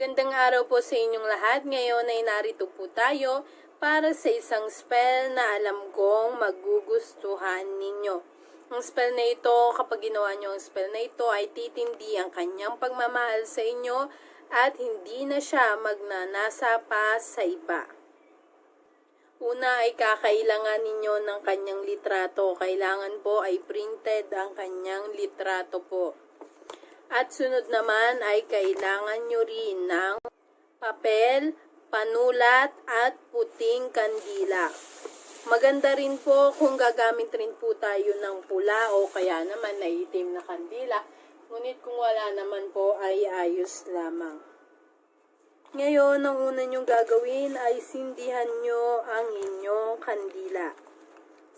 Gandang araw po sa inyong lahat. Ngayon ay narito po tayo para sa isang spell na alam kong magugustuhan ninyo. Ang spell na ito, kapag ginawa nyo ang spell na ito, ay titindi ang kanyang pagmamahal sa inyo at hindi na siya magnanasa pa sa iba. Una ay kakailangan ninyo ng kanyang litrato. Kailangan po ay printed ang kanyang litrato po. At sunod naman ay kailangan nyo rin ng papel, panulat at puting kandila. Maganda rin po kung gagamit rin po tayo ng pula o kaya naman na itim na kandila. Ngunit kung wala naman po ay ayos lamang. Ngayon, ang una nyong gagawin ay sindihan nyo ang inyong kandila.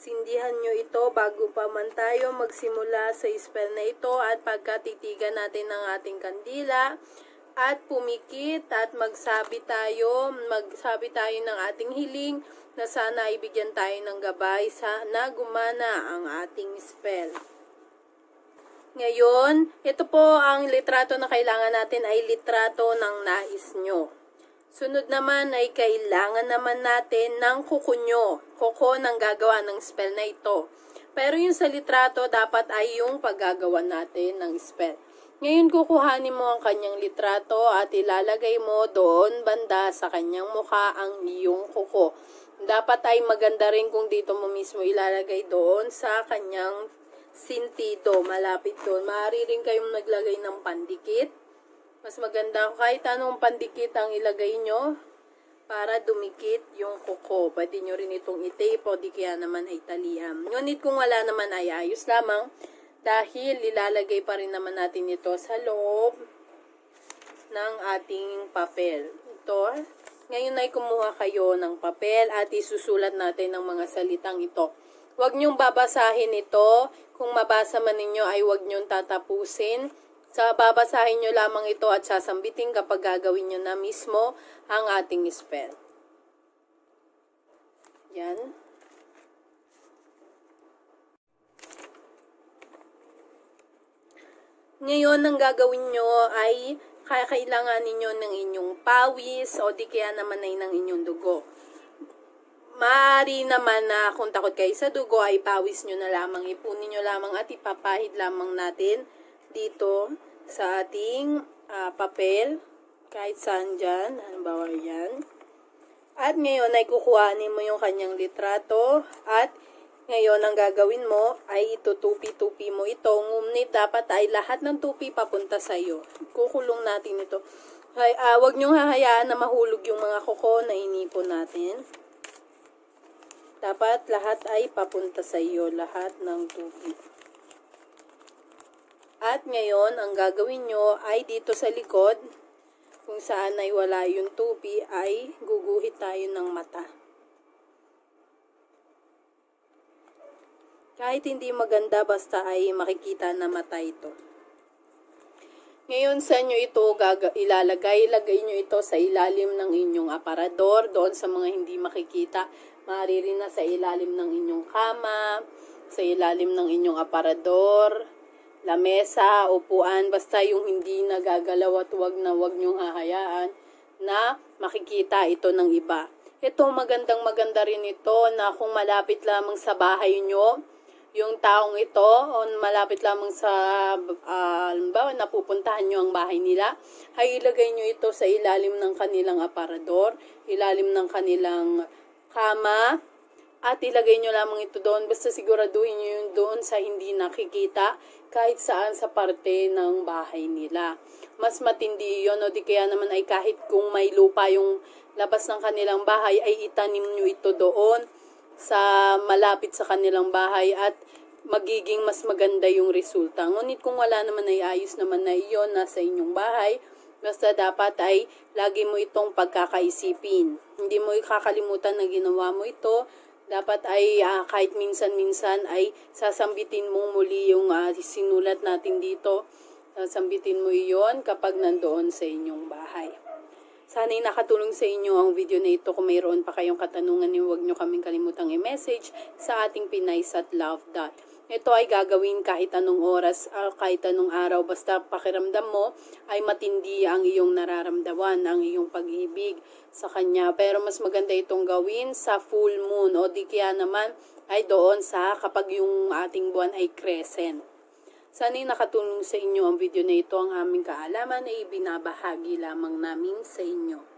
Sindihan nyo ito bago pa man tayo magsimula sa spell na ito at pagkatitigan natin ng ating kandila at pumikit at magsabi tayo, magsabi tayo ng ating hiling na sana ibigyan tayo ng gabay sa na gumana ang ating spell. Ngayon, ito po ang litrato na kailangan natin ay litrato ng nais nyo. Sunod naman ay kailangan naman natin ng kuko nyo. Kuko ng gagawa ng spell na ito. Pero yung sa litrato, dapat ay yung paggagawa natin ng spell. Ngayon, kukuhanin mo ang kanyang litrato at ilalagay mo doon banda sa kanyang mukha ang iyong kuko. Dapat ay maganda rin kung dito mo mismo ilalagay doon sa kanyang sintido, malapit doon. Maaari rin kayong naglagay ng pandikit. Mas maganda kahit anong pandikit ang ilagay nyo para dumikit yung kuko. Pwede nyo rin itong itape o di kaya naman ay talihan. Ngunit kung wala naman ay ayos lamang dahil ilalagay pa rin naman natin ito sa loob ng ating papel. Ito, ngayon ay kumuha kayo ng papel at isusulat natin ng mga salitang ito. Huwag niyong babasahin ito. Kung mabasa man ninyo ay huwag niyong tatapusin. Sa babasahin nyo lamang ito at sasambitin kapag gagawin nyo na mismo ang ating spell. Yan. Ngayon, ang gagawin nyo ay kakailangan ninyo ng inyong pawis o di kaya naman ay ng inyong dugo. Maaari naman na kung takot kayo sa dugo ay pawis nyo na lamang. Ipunin nyo lamang at ipapahid lamang natin dito sa ating ah, papel. Kahit saan dyan. Halimbawa yan. At ngayon ay kukuhanin mo yung kanyang litrato at ngayon ang gagawin mo ay itutupi-tupi mo ito. Ngunit dapat ay lahat ng tupi papunta sa iyo. Kukulong natin ito. Hay, ah, wag niyong hahayaan na mahulog yung mga kuko na inipon natin. Dapat lahat ay papunta sa iyo, lahat ng tupi. At ngayon, ang gagawin nyo ay dito sa likod, kung saan ay wala yung tupi, ay guguhit tayo ng mata. Kahit hindi maganda, basta ay makikita na mata ito. Ngayon sa inyo ito ilalagay, ilagay nyo ito sa ilalim ng inyong aparador, doon sa mga hindi makikita. Maaari na sa ilalim ng inyong kama, sa ilalim ng inyong aparador, lamesa, upuan, basta yung hindi nagagalaw at wag na wag nyong hahayaan na makikita ito ng iba. Ito magandang maganda rin ito na kung malapit lamang sa bahay nyo, yung taong ito, o malapit lamang sa, uh, halimbawa, napupuntahan nyo ang bahay nila, ay ilagay nyo ito sa ilalim ng kanilang aparador, ilalim ng kanilang kama, at ilagay nyo lamang ito doon. Basta siguraduhin nyo yun doon sa hindi nakikita, kahit saan sa parte ng bahay nila. Mas matindi yun, o di kaya naman ay kahit kung may lupa yung labas ng kanilang bahay, ay itanim nyo ito doon sa malapit sa kanilang bahay at magiging mas maganda yung resulta. Ngunit kung wala naman ay ayos naman na iyon nasa inyong bahay, basta dapat ay lagi mo itong pagkakaisipin. Hindi mo kakalimutan na ginawa mo ito. Dapat ay ah, kahit minsan-minsan ay sasambitin mong muli yung ah, sinulat natin dito. Sasambitin mo iyon kapag nandoon sa inyong bahay. Sana'y nakatulong sa inyo ang video na ito. Kung mayroon pa kayong katanungan, huwag nyo kaming kalimutang i-message sa ating Pinays at Love Dot. Ito ay gagawin kahit anong oras, ah, kahit anong araw. Basta pakiramdam mo ay matindi ang iyong nararamdaman, ang iyong pag-ibig sa Kanya. Pero mas maganda itong gawin sa full moon o di kaya naman ay doon sa kapag yung ating buwan ay crescent. Sana'y nakatulong sa inyo ang video na ito. Ang aming kaalaman ay ibinabahagi lamang namin sa inyo.